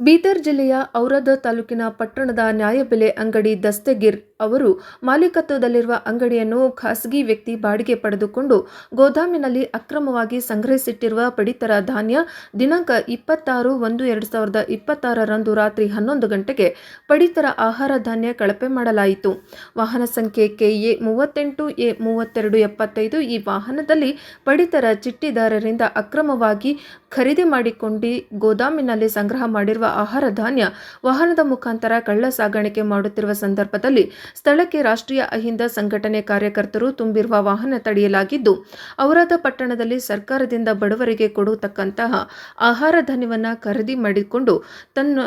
ಬೀದರ್ ಜಿಲ್ಲೆಯ ಔರಾದ ತಾಲೂಕಿನ ಪಟ್ಟಣದ ನ್ಯಾಯಬೆಲೆ ಅಂಗಡಿ ದಸ್ತಗಿರ್ ಅವರು ಮಾಲೀಕತ್ವದಲ್ಲಿರುವ ಅಂಗಡಿಯನ್ನು ಖಾಸಗಿ ವ್ಯಕ್ತಿ ಬಾಡಿಗೆ ಪಡೆದುಕೊಂಡು ಗೋದಾಮಿನಲ್ಲಿ ಅಕ್ರಮವಾಗಿ ಸಂಗ್ರಹಿಸಿಟ್ಟಿರುವ ಪಡಿತರ ಧಾನ್ಯ ದಿನಾಂಕ ಇಪ್ಪತ್ತಾರು ಒಂದು ಎರಡು ಸಾವಿರದ ಇಪ್ಪತ್ತಾರರಂದು ರಾತ್ರಿ ಹನ್ನೊಂದು ಗಂಟೆಗೆ ಪಡಿತರ ಆಹಾರ ಧಾನ್ಯ ಕಳಪೆ ಮಾಡಲಾಯಿತು. ವಾಹನ ಸಂಖ್ಯೆ ಕೆಎ ಮೂವತ್ತೆಂಟು, ಎ ಮೂವತ್ತೆರಡು ಎಪ್ಪತ್ತೈದು ಈ ವಾಹನದಲ್ಲಿ ಪಡಿತರ ಚಿಟ್ಟಿದಾರರಿಂದ ಅಕ್ರಮವಾಗಿ ಖರೀದಿ ಮಾಡಿಕೊಂಡು ಗೋದಾಮಿನಲ್ಲಿ ಸಂಗ್ರಹ ಮಾಡಿರುವ ಆಹಾರ ಧಾನ್ಯ ವಾಹನದ ಮುಖಾಂತರ ಕಳ್ಳ ಸಾಗಾಣಿಕೆ ಮಾಡುತ್ತಿರುವ ಸಂದರ್ಭದಲ್ಲಿ ಸ್ಥಳಕ್ಕೆ ರಾಷ್ಟ್ರೀಯ ಅಹಿಂದ ಸಂಘಟನೆ ಕಾರ್ಯಕರ್ತರು ತುಂಬಿರುವ ವಾಹನ ತಡೆಯಲಾಗಿದ್ದು ಔರಾದ ಪಟ್ಟಣದಲ್ಲಿ ಸರ್ಕಾರದಿಂದ ಬಡವರಿಗೆ ಕೊಡತಕ್ಕಂತಹ ಆಹಾರ ಧಾನ್ಯವನ್ನು ಖರೀದಿ ಮಾಡಿಕೊಂಡು ತನ್ನ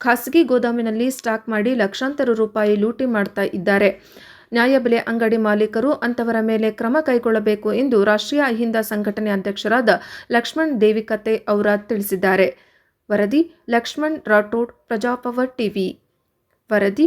ಖಾಸಗಿ ಗೋದಾಮಿನಲ್ಲಿ ಸ್ಟಾಕ್ ಮಾಡಿ ಲಕ್ಷಾಂತರ ರೂಪಾಯಿ ಲೂಟಿ ಮಾಡ್ತಾ ಇದ್ದಾರೆ. ನ್ಯಾಯಬೆಲೆ ಅಂಗಡಿ ಮಾಲೀಕರು ಅಂತವರ ಮೇಲೆ ಕ್ರಮ ಕೈಗೊಳ್ಳಬೇಕು ಎಂದು ರಾಷ್ಟ್ರೀಯ ಅಹಿಂದ ಸಂಘಟನೆ ಅಧ್ಯಕ್ಷರಾದ ಲಕ್ಷ್ಮಣ್ ದೇವಿಕತೆ ಔರಾದ್ ತಿಳಿಸಿದ್ದಾರೆ. ವರದಿ, ಲಕ್ಷ್ಮಣ್ ರಾಠೋಡ್, ಪ್ರಜಾಪವರ್ ಟಿವಿ. ವರದಿ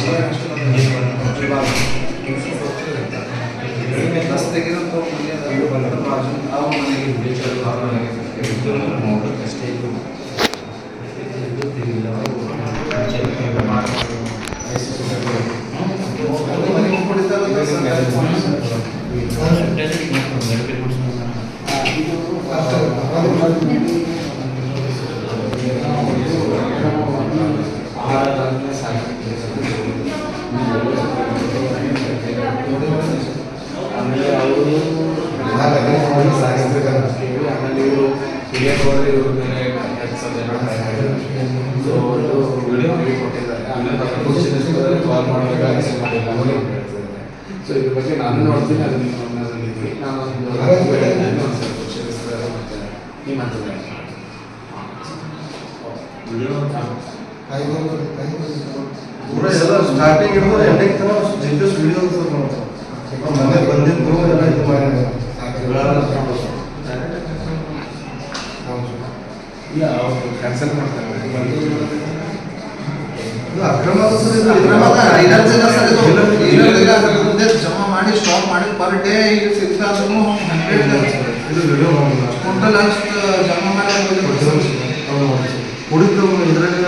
ಮನೆ ಅದ ಬಾಜು ಅವ್ರ ಮನೆಗೆ ಮನೆಗೆ ಕೊಡ್ತಾರೆ ಸರ್ ಆಮೇಲೆ ಹಿರಿಯರು ಹೋದ್ರೆ ಇವ್ರ ಮೇಲೆ ಹತ್ತು ಸೊ ಒಂದು ವಿಡಿಯೋ ಕೊಟ್ಟಿದ್ದಾರೆ. ಕಾಲ್ ಮಾಡಬೇಕಾಗಿ ಸೊ ಇದ್ರ ಬಗ್ಗೆ ನಾನು ನೋಡ್ತೀನಿ ಅದನ್ನ ನಾನು ಒಂದು ಮತ್ತೆ ನಿಮ್ಮ ಸ್ಟಾರ್ಟಿಂಗ್ ಹಿಡಿದು ಎಂಡಿಂಗ್ ತನಕ ಜಿಂಕಸ್ ವಿಡಿಯೋ ಮನೆ ಇಲ್ಲ, ಇಲ್ಲ. ಕ್ಯಾನ್ಸಲ್ ಮುಂದೆ ಜಮಾ ಮಾಡಿ ಸ್ಟಾಪ್ ಮಾಡಿ ಪರ್ ಡೇ ಸಿಗ್ತಾದ್ರೂ ಹಂಡ್ರೆಡ್ ಕ್ವಿಂಟಲ್ ಅಷ್ಟು ಜಮಾ ಮಾಡಿ ಕುಡಿದು ಇದ್ರಾಗ